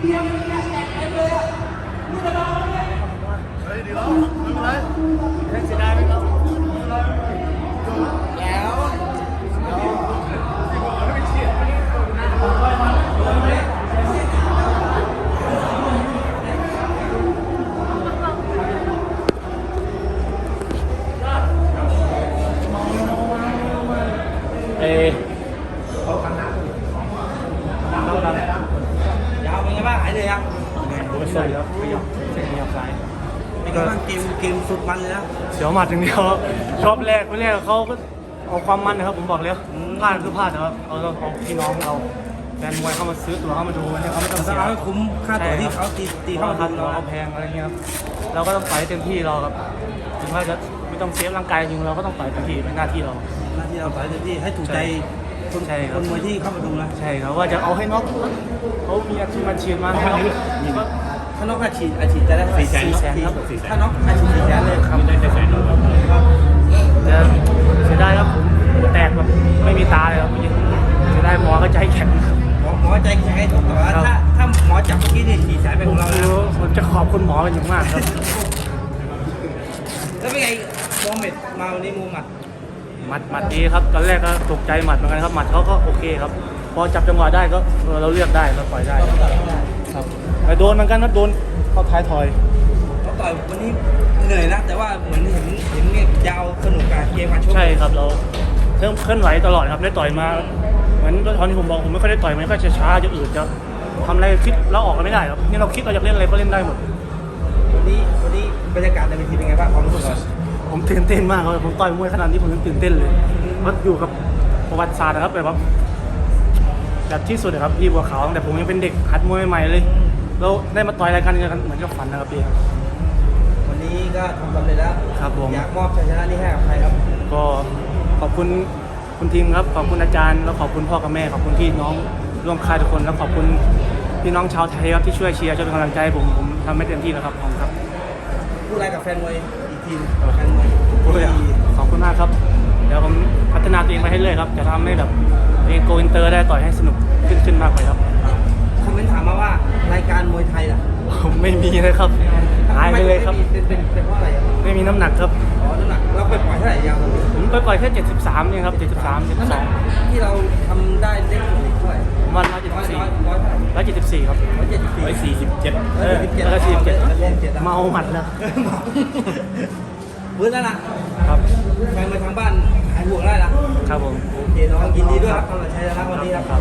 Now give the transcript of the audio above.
เดียวยังแตกเต็มเลยอะนี่จะมาเลยเฮ้ยดีแล้วไม่เป็นแค่เสียดาไหมครับแล้วเอ ยเลยยังผมใส่แล้วไม่ยอมเส้นนี้ซ้ายเป็นไงบ้างเกมเกมสุดมันเลยนะเสียวหมัดอย่างเดียวครับชอบแรกไม่แรกเขาก็เอาความมันนะครับผมบอกแล้วพลาดคือพลาดนะครับเอาเอาพี่น้องเราแฟนมวยเข้ามาซื้อตั๋วเข้ามาดูให้เขาไม่ต้องต้อเสีงยเอาให้คุ้มค่าตั๋วที่เขาตีตีเข้าเข้ามามาทัดูนเราเรานะแพงอะไรเงี้ยครับเราก็ต้องไปเต็มที่เราครับถึงว่าจะไม่ต้องเซฟร่างกายจริงเราก็ต้องไปเต็มที่เป็นหน้าที่เราหน้าที่เราต่อยเต็มที่ให้ถูกใจ คนใช่คครับนมวยที่เข้ามาดูนะใช่ครับว่าจะเอาให้น็อกเขามีอาชีพอาชีพมาให้น็อกก็ถ้าน้องอาชีพอาชีพจะได้เท่าไหร่สี่แสนครับถ้าน้องอาชีพสี่แสนเลยครับได้แต่แสนแต่เสียดายครับผมแตกแบบไม่มีตาเลยครับยิงเสียดายหมอก็ใจแข็งหมอหมอใจแข็งให้ทุกแต่ว่าครับถ้าถ้าหมอจับเมื่อกี้เนี่ยสี่แสนเป็นผขอมงเราคือนะผมจะขอบคุณหมอเป็นอย่างมากครับแล้วเป็นไงโมเมดมาวันนี้มูหมัด หมัดหมัดดีครับตอนแรกก็ตกใจหมัดเหมือนกันครับหมัดเขาก็โอเคครับ พอจับจังหวะได้ก็เออเราเลือกได้เราปล่อยได้ครับแต่โดนเหมือนกันครับโดนเข้าท้ายทอยเขาต่อยวันนี้เหนื่อยนะแต่ว่าเหมือนเห็นเห็นเนี่ยยาวสนุกกับเกมการชกใช่ครับเราเคลื่อนเคลื่อนไหวตลอดครับได้ต่อยมาเหมือนตอนที่ผมบอกผมไม่ค่อยได้ต่อยมันก็จะช้าจะอืดจะทำอะไรคิดแล้วออกกันไม่ได้ครับนี่เราคิดเราอยากเล่นอะไรก็เล่นได้หมดวันนี้วันนี้บรรยากาศในเวทีเป็นไงบ้างความรู้สึกเรา ผมตื่นเต้นมากครับผมต่อยมวยขนาดนี้ผมยังตื่นเต้นเลยมันอยู่กับประวัติศาสตร์นะครับแบบว่าแบบที่สุดนะครับพี่บัวขาวตั้งแต่ผมยังเป็นเด็กหัดมวยใหม่ๆเลยเราได้มาต่อยรายการนี้กันเหมือนกับฝันนะครับพี่ครับวันนี้ก็ทำสำเร็จแล้วครับผมอยากมอบชัยชนะนี้ให้กับใครครับ ก็ขอบคุณคุณทีมครับ ขอบคุณอาจารย์แล้วขอบคุณพ่อกับแม่ขอบคุณพี่น้องร่วมค่ายทุกคนแล้วขอบคุณพี่น้องชาวไทยครับที่ช่วยเชียร์ช่วยเป็นกำลังใจให้ผมผมทำให้เต็มที่แล้วครับขอบคุณครับพูดอะไรกับแฟนมวย อีกทีมแฟนมวยขอบคุณมากครับเดี๋ยวผมพัฒนาตัวเองไปให้เรื่อยครับจะทำให้แบบตัวเองโกอินเตอร์ได้ต่อยให้สนุกขึ้นขึ้นมากเลยครับคอมเมนต์ถามมาว่ารายการมวยไทยล่ะผมไม่มีนะครับหายไปเลยครับม่มีเป็นเป็นเป็นเพราะอะไรอะไม่มีน้ำหนักครับอ๋อน้ำหนักเราไปปล่อยเท่าไหร่ยาวตอนนี้ผมไปปล่อยแค่73เองครับ73น้ำหนัก72ที่เราทำได้เล็กกว่านี้เท่าไหร่ผมว่า ร้อยร้อยร้อยเท่าไหร่ 174 174 ครับ ร้อยเจ็ดสิบสี่ร้อยสี่สิบเจ็ดเออแล้วก็47เมาหมัดแล้วพื้นแล้วนะครับแฟนมวยทางบ้านหายห่วงได้ละครับผมโอเคน้องยินดีด้วยครับกำลังชัยชนะวันนี้ครับ